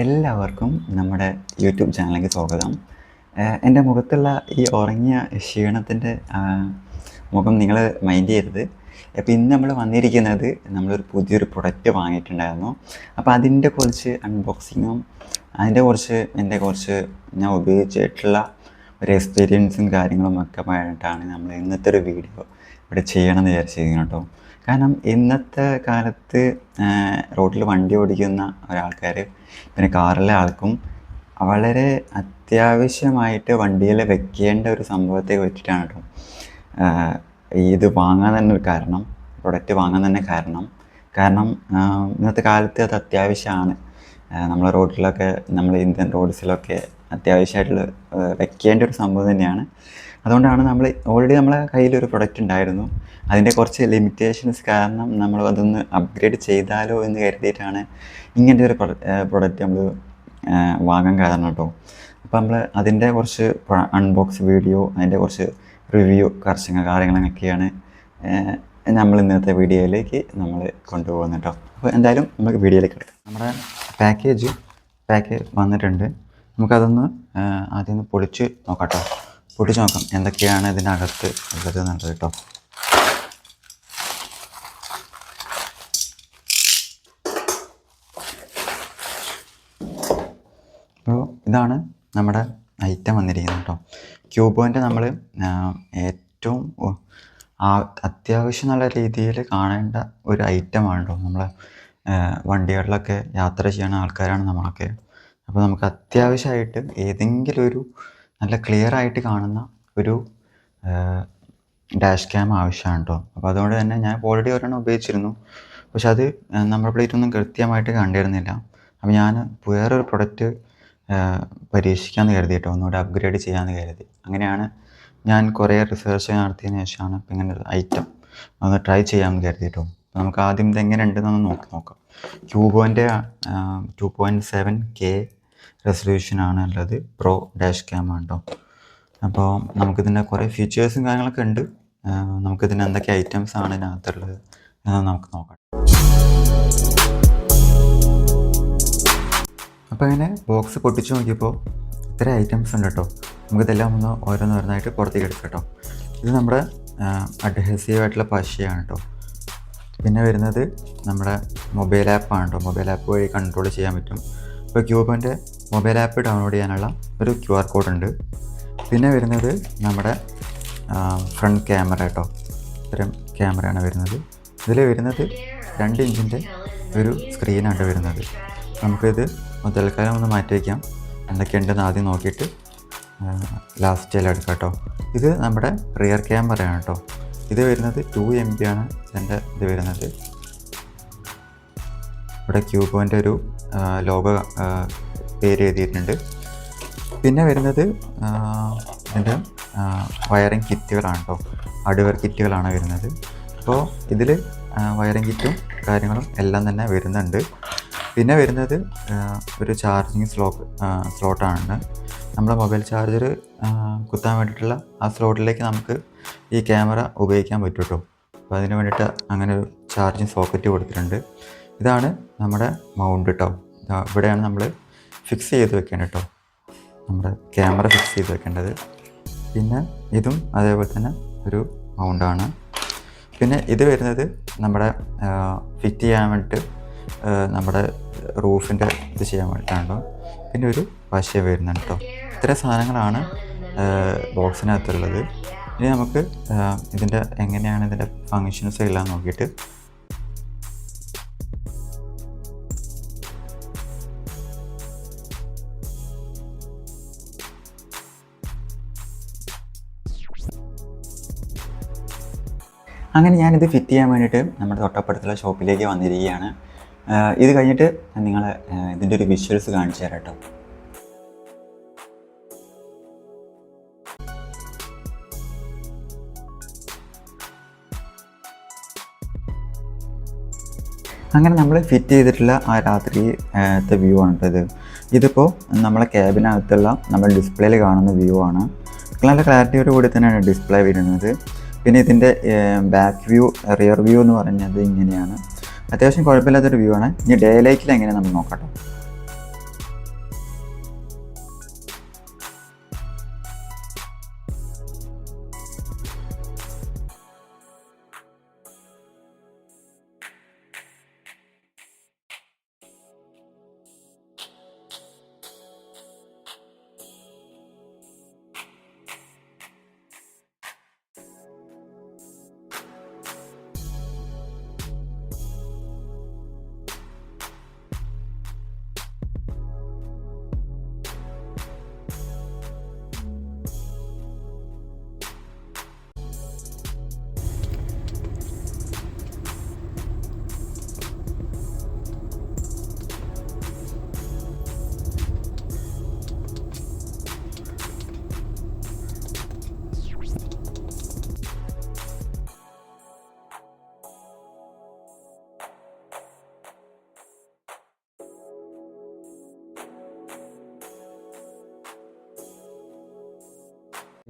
എല്ലാവർക്കും നമ്മുടെ യൂട്യൂബ് ചാനലിലേക്ക് സ്വാഗതം. എന്റെ മുഖത്തുള്ള ഈ ഉറങ്ങിയ ക്ഷീണത്തിന്റെ മുഖം നിങ്ങൾ മൈൻഡ് ചെയ്തത് അപ്പോൾ ഇന്ന് നമ്മൾ വന്നിരിക്കുന്നത് നമ്മളൊരു പുതിയൊരു പ്രൊഡക്റ്റ് വാങ്ങിയിട്ടുണ്ടായിരുന്നു. അപ്പോൾ അതിന്റെ കുറച്ച് അൺബോക്സിങ്ങും അതിന്റെ കുറച്ച് എന്റെ കുറച്ച് ഞാൻ ഉപയോഗിച്ചിട്ടുള്ള ഒരു എക്സ്പീരിയൻസും കാര്യങ്ങളും ഒക്കെ ആയിട്ടാണ് നമ്മൾ ഇന്നത്തെ ഒരു വീഡിയോ ഇവിടെ ചെയ്യണമെന്ന് വിചാരിച്ചിരിക്കുന്നത് കേട്ടോ. കാരണം ഇന്നത്തെ കാലത്ത് റോഡിൽ വണ്ടി ഓടിക്കുന്ന ഒരാൾക്കാർ പിന്നെ കാറിലെ ആൾക്കും വളരെ അത്യാവശ്യമായിട്ട് വണ്ടിയിൽ വെക്കേണ്ട ഒരു സംഭവത്തെ വെച്ചിട്ടാണ് കേട്ടോ. ഇത് വാങ്ങാൻ തന്നെ ഒരു കാരണം പ്രൊഡക്റ്റ് വാങ്ങാൻ തന്നെ കാരണം. കാരണം ഇന്നത്തെ കാലത്ത് അത് അത്യാവശ്യമാണ്. നമ്മളെ റോഡിലൊക്കെ നമ്മൾ ഇന്ത്യൻ റോഡ്സിലൊക്കെ അത്യാവശ്യമായിട്ടുള്ള വെക്കേണ്ട ഒരു സംഭവം തന്നെയാണ്. അതുകൊണ്ടാണ് നമ്മൾ ഓൾറെഡി നമ്മളെ കയ്യിലൊരു പ്രൊഡക്റ്റ് ഉണ്ടായിരുന്നു. അതിന്റെ കുറച്ച് ലിമിറ്റേഷൻസ് കാരണം നമ്മൾ അതൊന്ന് അപ്ഗ്രേഡ് ചെയ്താലോ എന്ന് കരുതിയിട്ടാണ് ഇങ്ങനത്തെ ഒരു പ്രൊഡക്റ്റ് നമ്മൾ വാങ്ങാൻ കാരണം കേട്ടോ. അപ്പോൾ നമ്മൾ അതിന്റെ കുറച്ച് അൺബോക്സ് വീഡിയോ അതിന്റെ കുറച്ച് റിവ്യൂ കർശന കാര്യങ്ങളൊക്കെയാണ് നമ്മൾ ഇന്നത്തെ വീഡിയോയിലേക്ക് നമ്മൾ കൊണ്ടുപോകുന്നത് കേട്ടോ. അപ്പോൾ എന്തായാലും നമുക്ക് വീഡിയോയിലേക്ക് എടുക്കാം. നമ്മുടെ പാക്കേജ് പാക്കേജ് വന്നിട്ടുണ്ട്. നമുക്കതൊന്ന് ആദ്യം ഒന്ന് പൊളിച്ച് നോക്കാം കേട്ടോ പൊട്ടിച്ച് നോക്കാം. എന്തൊക്കെയാണ് ഇതിനകത്ത് ഉള്ളത് എന്നുള്ളത് കേട്ടോ. അപ്പോൾ ഇതാണ് നമ്മുടെ ഐറ്റം വന്നിരിക്കുന്നത് കേട്ടോ. ക്യൂബോന്റെ നമ്മൾ ഏറ്റവും അത്യാവശ്യം നല്ല രീതിയിൽ കാണേണ്ട ഒരു ഐറ്റമാണ് കേട്ടോ. നമ്മൾ വണ്ടികളിലൊക്കെ യാത്ര ചെയ്യുന്ന ആൾക്കാരാണ് നമ്മളൊക്കെ. അപ്പോൾ നമുക്ക് അത്യാവശ്യമായിട്ട് ഏതെങ്കിലും ഒരു നല്ല ക്ലിയർ ആയിട്ട് കാണുന്ന ഒരു ഡാഷ് ക്യാം ആവശ്യമാണ് കേട്ടോ അപ്പോൾ അതുകൊണ്ട് തന്നെ ഞാൻ ഓൾറെഡി ഒരെണ്ണം ഉപയോഗിച്ചിരുന്നു. പക്ഷെ അത് നമ്മുടെ പ്ലേറ്റ് ഒന്നും കൃത്യമായിട്ട് കണ്ടിരുന്നില്ല. അപ്പോൾ ഞാൻ വേറൊരു പ്രൊഡക്റ്റ് പരീക്ഷിക്കാമെന്ന് കരുതി കേട്ടോ ഒന്നുകൂടെ അപ്ഗ്രേഡ് ചെയ്യാമെന്ന് കരുതി. അങ്ങനെയാണ് ഞാൻ കുറേ റിസർച്ച് നടത്തിയതിന് ശേഷമാണ് ഇപ്പം ഇങ്ങനെ ഒരു ഐറ്റം ഒന്ന് ട്രൈ ചെയ്യാമെന്ന് കരുതി കേട്ടോ അപ്പോൾ നമുക്ക് ആദ്യം ഇത് എങ്ങനെ ഉണ്ടെന്നൊന്ന് നോക്കി നോക്കാം ക്യൂബോന്റെ ടു പോയിന്റ് സെവൻ കെ റെസൊല്യൂഷനാണ് ഉള്ളത്. പ്രോ ഡാഷ് ക്യാം ആണ് കേട്ടോ അപ്പോൾ നമുക്കിതിന്റെ കുറേ ഫീച്ചേഴ്സും കാര്യങ്ങളൊക്കെ ഉണ്ട്. നമുക്കിതിന് എന്തൊക്കെ ഐറ്റംസ് ആണ് ഇതിനകത്തുള്ളത് എന്ന് നമുക്ക് നോക്കാം. അപ്പോൾ ഇങ്ങനെ ബോക്സ് പൊട്ടിച്ച് നോക്കിയപ്പോൾ ഇത്ര ഐറ്റംസ് ഉണ്ട് കേട്ടോ നമുക്കിതെല്ലാം ഒന്ന് ഓരോന്നോരോന്നായിട്ട് പുറത്തേക്ക് എടുക്കാം കേട്ടോ ഇത് നമ്മുടെ അഡ്ഹസീവ് ആയിട്ടുള്ള പശയാണ് കേട്ടോ പിന്നെ വരുന്നത് നമ്മുടെ മൊബൈൽ ആപ്പാണ് കേട്ടോ മൊബൈൽ ആപ്പ് വഴി കൺട്രോൾ ചെയ്യാൻ പറ്റും. ഇപ്പോൾ ക്യൂബിന്റെ മൊബൈൽ ആപ്പ് ഡൗൺലോഡ് ചെയ്യാനുള്ള ഒരു ക്യു ആർ കോഡ് ഉണ്ട്. പിന്നെ വരുന്നത് നമ്മുടെ ഫ്രണ്ട് ക്യാമറ കേട്ടോ ഇത്തരം ക്യാമറയാണ് വരുന്നത്. ഇതിൽ വരുന്നത് രണ്ട് ഇഞ്ചിന്റെ ഒരു സ്ക്രീനാണ് വരുന്നത്. നമുക്കിത് തൽക്കാലം ഒന്ന് മാറ്റി വയ്ക്കാം എന്തൊക്കെയുണ്ടെന്ന് ആദ്യം നോക്കിയിട്ട് ലാസ്റ്റിൽ എടുക്കാം കേട്ടോ ഇത് നമ്മുടെ റിയർ ക്യാമറയാണ് കേട്ടോ ഇത് വരുന്നത് ടു എം ബി ആണ്. ഇതിന്റെ ഇത് വരുന്നത്. ഇവിടെ ക്യൂബോന്റെ ഒരു ലോഗോ പേര് എഴുതിയിട്ടുണ്ട് പിന്നെ വരുന്നത് ഇതിന്റെ വയറിംഗ് കിറ്റുകളാണ് കേട്ടോ ഹാർഡ്വെയർ കിറ്റുകളാണ് വരുന്നത്. അപ്പോൾ ഇതിൽ വയറിംഗ് കിറ്റും കാര്യങ്ങളും എല്ലാം തന്നെ വരുന്നുണ്ട്. പിന്നെ വരുന്നത് ഒരു ചാർജിങ് സ്ലോ സ്ലോട്ടാണ്. നമ്മുടെ മൊബൈൽ ചാർജർ കുത്താൻ വേണ്ടിയിട്ടുള്ള ആ സ്ലോട്ടിലേക്ക് നമുക്ക് ഈ ക്യാമറ ഉപയോഗിക്കാൻ പറ്റും കേട്ടോ അപ്പോൾ അതിന് വേണ്ടിയിട്ട് അങ്ങനെ ഒരു ചാർജിങ് സോക്കറ്റ് കൊടുത്തിട്ടുണ്ട്. ഇതാണ് നമ്മുടെ മൗണ്ട് കേട്ടോ ഇവിടെയാണ് നമ്മൾ ഫിക്സ് ചെയ്ത് വെക്കേണ്ടത് കേട്ടോ. നമ്മുടെ ക്യാമറ ഫിക്സ് ചെയ്ത് വെക്കേണ്ടത്. പിന്നെ ഇതും അതേപോലെ തന്നെ ഒരു മൗണ്ടാണ് പിന്നെ ഇത് വരുന്നത് നമ്മുടെ ഫിറ്റ് ചെയ്യാൻ വേണ്ടിയിട്ട് നമ്മുടെ റൂഫിന്റെ ഇത് ചെയ്യാൻ വേണ്ടിയിട്ടാണല്ലോ പിന്നെ ഒരു പശ വരുന്നുണ്ട് കേട്ടോ. ഇത്ര സാധനങ്ങളാണ് ബോക്സിനകത്തുള്ളത് ഇനി നമുക്ക് ഇതിന്റെ എങ്ങനെയാണ് ഇതിന്റെ ഫങ്ഷൻസ് എല്ലാം നോക്കിയിട്ട് അങ്ങനെ ഞാനിത് ഫിറ്റ് ചെയ്യാൻ വേണ്ടിയിട്ട് നമ്മുടെ തൊട്ടപ്പുറത്തുള്ള ഷോപ്പിലേക്ക് വന്നിരിക്കുകയാണ്. ഇത് കഴിഞ്ഞിട്ട് നിങ്ങൾ ഇതിന്റെ ഒരു വിഷ്വൽസ് കാണിച്ചു തരാം കേട്ടോ. അങ്ങനെ നമ്മൾ ഫിറ്റ് ചെയ്തിട്ടുള്ള ആ രാത്രിത്തെ വ്യൂ ആണ് ഇത്. ഇതിപ്പോൾ നമ്മളെ ക്യാബിനകത്തുള്ള നമ്മുടെ ഡിസ്പ്ലേയിൽ കാണുന്ന വ്യൂ ആണ്. നല്ല ക്ലാരിറ്റിയോട് കൂടി തന്നെയാണ് ഡിസ്പ്ലേ വരുന്നത്. പിന്നെ ഇതിന്റെ ബാക്ക് വ്യൂ റിയർ വ്യൂ എന്ന് പറഞ്ഞത് ഇങ്ങനെയാണ്. അത്യാവശ്യം കുഴപ്പമില്ലാത്തൊരു വ്യൂ ആണ്. ഇനി ഡേ ലൈറ്റിൽ എങ്ങനെ നമ്മൾ നോക്കട്ടെ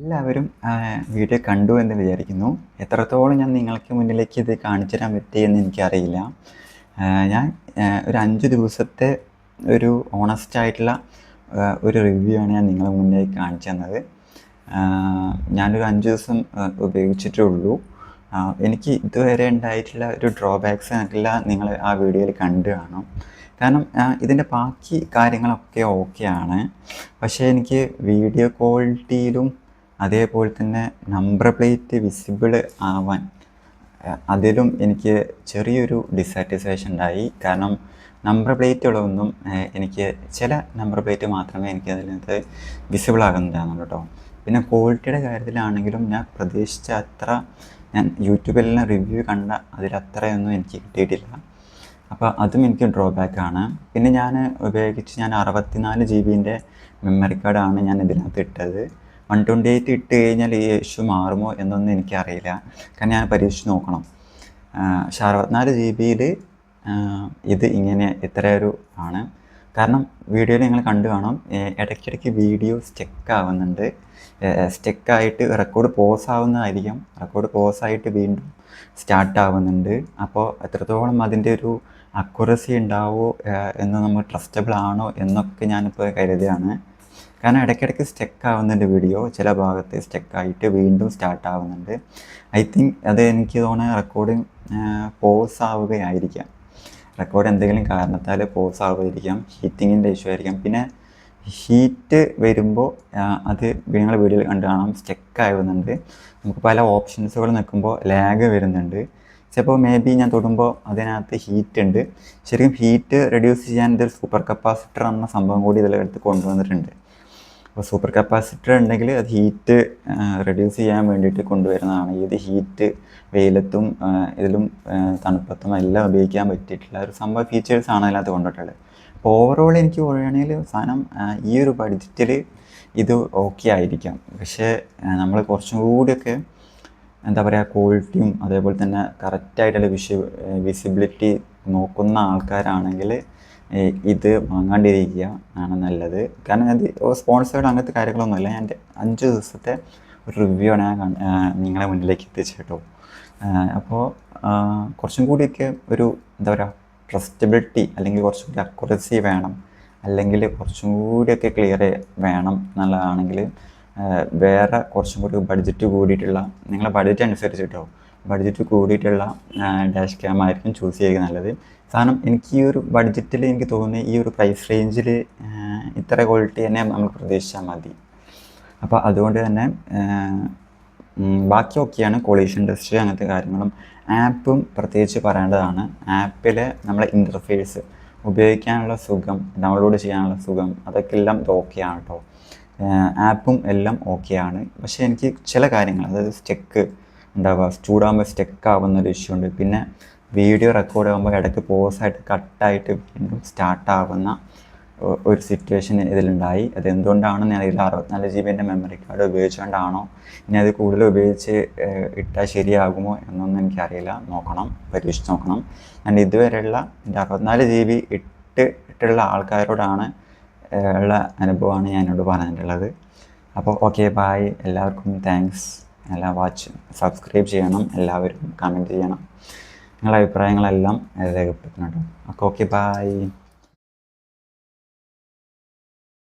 എല്ലാവരും വീഡിയോ കണ്ടു എന്ന് വിചാരിക്കുന്നു. എത്രത്തോളം ഞാൻ നിങ്ങൾക്ക് മുന്നിലേക്ക് ഇത് കാണിച്ചു തരാൻ പറ്റിയെന്ന് എനിക്കറിയില്ല. ഞാൻ ഒരു അഞ്ച് ദിവസത്തെ ഒരു ഓണസ്റ്റ് ആയിട്ടുള്ള ഒരു റിവ്യൂ ആണ് ഞാൻ നിങ്ങളെ മുന്നിലേക്ക് കാണിച്ചു തന്നത്. ഞാനൊരു അഞ്ച് ദിവസം ഉപയോഗിച്ചിട്ടേ ഉള്ളൂ. എനിക്ക് ഇതുവരെ ഉണ്ടായിട്ടുള്ള ഒരു ഡ്രോബാക്സ് എല്ലാം നിങ്ങൾ ആ വീഡിയോയിൽ കണ്ടു കാണും. കാരണം ഇതിന്റെ ബാക്കി കാര്യങ്ങളൊക്കെ ഓക്കെയാണ് പക്ഷേ എനിക്ക് വീഡിയോ ക്വാളിറ്റിയിലും അതേപോലെ തന്നെ നമ്പർ പ്ലേറ്റ് വിസിബിൾ ആവാൻ അതിലും എനിക്ക് ചെറിയൊരു ഡിസാറ്റിസ്ഫാക്ഷൻ ഉണ്ടായി. കാരണം നമ്പർ പ്ലേറ്റുകളൊന്നും എനിക്ക് ചില നമ്പർ പ്ലേറ്റ് മാത്രമേ എനിക്ക് അതിനകത്ത് വിസിബിൾ ആകുന്നുണ്ടായിരുന്നു കേട്ടോ പിന്നെ ക്വാളിറ്റിയുടെ കാര്യത്തിലാണെങ്കിലും ഞാൻ പ്രതീക്ഷിച്ച അത്ര ഞാൻ യൂട്യൂബിലെല്ലാം റിവ്യൂ കണ്ട അതിലത്രയൊന്നും എനിക്ക് കിട്ടിയിട്ടില്ല. അപ്പോൾ അതും എനിക്ക് ഡ്രോബാക്ക് ആണ്. പിന്നെ ഞാൻ ഉപയോഗിച്ച് ഞാൻ അറുപത്തിനാല് ജി ബിന്റെ മെമ്മറി കാർഡാണ് ഞാൻ ഇതിനകത്ത് ഇട്ടത്. ട്വന്റി എയ്റ്റ് ഇട്ട് കഴിഞ്ഞാൽ ഈ ഇഷ്യൂ മാറുമോ എന്നൊന്നും എനിക്കറിയില്ല. കാരണം ഞാൻ പരീക്ഷിച്ച് നോക്കണം. പക്ഷേ അറുപത്തിനാല് ജി ബിയിൽ ഇത് ഇങ്ങനെ ഇത്ര ഒരു ആണ്. കാരണം വീഡിയോയിൽ നിങ്ങൾ കണ്ടു കാണാം. ഇടയ്ക്കിടയ്ക്ക് വീഡിയോ സ്റ്റെക്ക് ആവുന്നുണ്ട്. സ്റ്റെക്കായിട്ട് റെക്കോർഡ് പോസ് ആവുന്നതായിരിക്കും. റെക്കോർഡ് പോസ് ആയിട്ട് വീണ്ടും സ്റ്റാർട്ട് ആവുന്നുണ്ട്. അപ്പോൾ എത്രത്തോളം അതിന്റെ ഒരു അക്യുറസി ഉണ്ടാവുമോ എന്ന് നമ്മൾ ട്രസ്റ്റബിൾ ആണോ എന്നൊക്കെ ഞാനിപ്പോൾ കരുതുകയാണ്. കാരണം ഇടയ്ക്കിടയ്ക്ക് സ്റ്റെക്ക് ആവുന്നുണ്ട് വീഡിയോ ചില ഭാഗത്ത് സ്റ്റെക്കായിട്ട് വീണ്ടും സ്റ്റാർട്ട് ആവുന്നുണ്ട്. ഐ തിങ്ക് അത് എനിക്ക് തോന്നുന്നത് റെക്കോർഡിങ് പോസ് ആവുകയായിരിക്കാം. റെക്കോർഡ് എന്തെങ്കിലും കാരണത്താൽ പോസ് ആവുമായിരിക്കാം ഹീറ്റിങ്ങിന്റെ ഇഷ്യൂ ആയിരിക്കാം. പിന്നെ ഹീറ്റ് വരുമ്പോൾ അത് നിങ്ങൾ വീഡിയോയിൽ കണ്ടു കാണാം. സ്റ്റെക്ക് ആവുന്നുണ്ട്. നമുക്ക് പല ഓപ്ഷൻസുകൾ നിൽക്കുമ്പോൾ ലാഗ് വരുന്നുണ്ട്. ചിലപ്പോൾ മേ ബി ഞാൻ തൊടുമ്പോൾ അതിനകത്ത് ഹീറ്റ് ഉണ്ട്. ശരിക്കും ഹീറ്റ് റെഡ്യൂസ് ചെയ്യാൻ ഇതൊരു സൂപ്പർ കപ്പാസിറ്റർ എന്ന സംഭവം കൂടി ഇതിലെടുത്ത് കൊണ്ടുവന്നിട്ടുണ്ട്. അപ്പോൾ സൂപ്പർ കപ്പാസിറ്റർ ഉണ്ടെങ്കിൽ അത് ഹീറ്റ് റെഡ്യൂസ് ചെയ്യാൻ വേണ്ടിയിട്ട് കൊണ്ടുവരുന്നതാണ്. ഇത് ഹീറ്റ് വെയിലത്തും ഇതിലും തണുപ്പത്തും എല്ലാം ഉപയോഗിക്കാൻ പറ്റിയിട്ടുള്ള ഒരു സംഭവ ഫീച്ചേഴ്സാണ് അതിനകത്ത് കൊണ്ടിട്ടുള്ളത് അപ്പോൾ ഓവറോൾ എനിക്ക് പറയുകയാണെങ്കിൽ സാധനം ഈ ഒരു ബഡ്ജറ്റിൽ ഇത് ഓക്കെ ആയിരിക്കാം. പക്ഷേ നമ്മൾ കുറച്ചും കൂടിയൊക്കെ എന്താ പറയുക ക്വാളിറ്റിയും അതേപോലെ തന്നെ കറക്റ്റായിട്ടുള്ള വിഷ വിസിബിലിറ്റി നോക്കുന്ന ആൾക്കാരാണെങ്കിൽ ഇത് വാങ്ങാണ്ടിരിക്കുക ആണ് നല്ലത്. കാരണം അത് സ്പോൺസേർഡ് അങ്ങനത്തെ കാര്യങ്ങളൊന്നുമില്ല. ഞാൻ അഞ്ച് ദിവസത്തെ ഒരു റിവ്യൂ ആണ് ഞാൻ നിങ്ങളെ മുന്നിലേക്ക് എത്തിച്ചു കേട്ടോ. അപ്പോൾ കുറച്ചും കൂടിയൊക്കെ ഒരു എന്താ പറയുക ട്രസ്റ്റബിലിറ്റി അല്ലെങ്കിൽ കുറച്ചും കൂടി അക്യുറസി വേണം. അല്ലെങ്കിൽ കുറച്ചും കൂടിയൊക്കെ ക്ലിയർ വേണം എന്നുള്ളതാണെങ്കിൽ വേറെ കുറച്ചും കൂടി ബഡ്ജറ്റ് കൂടിയിട്ടുള്ള നിങ്ങളെ ബഡ്ജറ്റ് അനുസരിച്ച് കേട്ടോ ബഡ്ജറ്റ് കൂടിയിട്ടുള്ള ഡാഷ് ക്യാം ആയിരിക്കും ചൂസ് ചെയ്യുക നല്ലത്. കാരണം എനിക്ക് ഈ ഒരു ബഡ്ജറ്റിൽ എനിക്ക് തോന്നുന്നത് ഈ ഒരു പ്രൈസ് റേഞ്ചിൽ ഇത്ര ക്വാളിറ്റി തന്നെ നമ്മൾ പ്രതീക്ഷിച്ചാൽ മതി. അപ്പോൾ അതുകൊണ്ട് തന്നെ ബാക്കി ഒക്കെയാണ് കൊളീഷൻ ടെസ്റ്റ് അങ്ങനത്തെ കാര്യങ്ങളും. ആപ്പും പ്രത്യേകിച്ച് പറയേണ്ടതാണ്. ആപ്പിലെ നമ്മളെ ഇന്റർഫേസ് ഉപയോഗിക്കാനുള്ള സുഖം ഡൗൺലോഡ് ചെയ്യാനുള്ള സുഖം അതൊക്കെ എല്ലാം ഇത് ഓക്കെയാണ് കേട്ടോ ആപ്പും എല്ലാം ഓക്കെയാണ് പക്ഷേ എനിക്ക് ചില കാര്യങ്ങൾ അതായത് സ്റ്റെക്ക് ഉണ്ടാവുക ചൂടാകുമ്പോൾ സ്റ്റെക്ക് ആവുന്ന ഒരു ഇഷ്യൂ ഉണ്ട്. പിന്നെ വീഡിയോ റെക്കോർഡ് ആകുമ്പോൾ ഇടയ്ക്ക് പോസായിട്ട് കട്ടായിട്ട് വീണ്ടും സ്റ്റാർട്ടാവുന്ന ഒരു സിറ്റുവേഷൻ ഇതിലുണ്ടായി. അത് എന്തുകൊണ്ടാണെന്ന് അറിയില്ല അറുപത്തിനാല് ജി ബിന്റെ മെമ്മറി കാർഡ് ഉപയോഗിച്ചുകൊണ്ടാണോ ഇനി അത് കൂടുതൽ ഉപയോഗിച്ച് ഇട്ടാൽ ശരിയാകുമോ എന്നൊന്നും എനിക്കറിയില്ല. നോക്കണം പരീക്ഷിച്ച് നോക്കണം. ഞാൻ ഇതുവരെയുള്ള എന്റെ അറുപത്തിനാല് ജി ബി ഇട്ട് ഇട്ടുള്ള ആൾക്കാരോടാണ് ഉള്ള അനുഭവമാണ് ഞാൻ എന്നോട് പറഞ്ഞിട്ടുള്ളത്. അപ്പോൾ ഓക്കെ ബായ് എല്ലാവർക്കും താങ്ക്സ് എല്ലാ വാച്ച് സബ്സ്ക്രൈബ് ചെയ്യണം എല്ലാവരും കമന്റ് ചെയ്യണം. നിങ്ങളുടെ അഭിപ്രായങ്ങളെല്ലാം രേഖപ്പെടുത്തണം കേട്ടോ. അപ്പോൾ ഓക്കെ ബായ്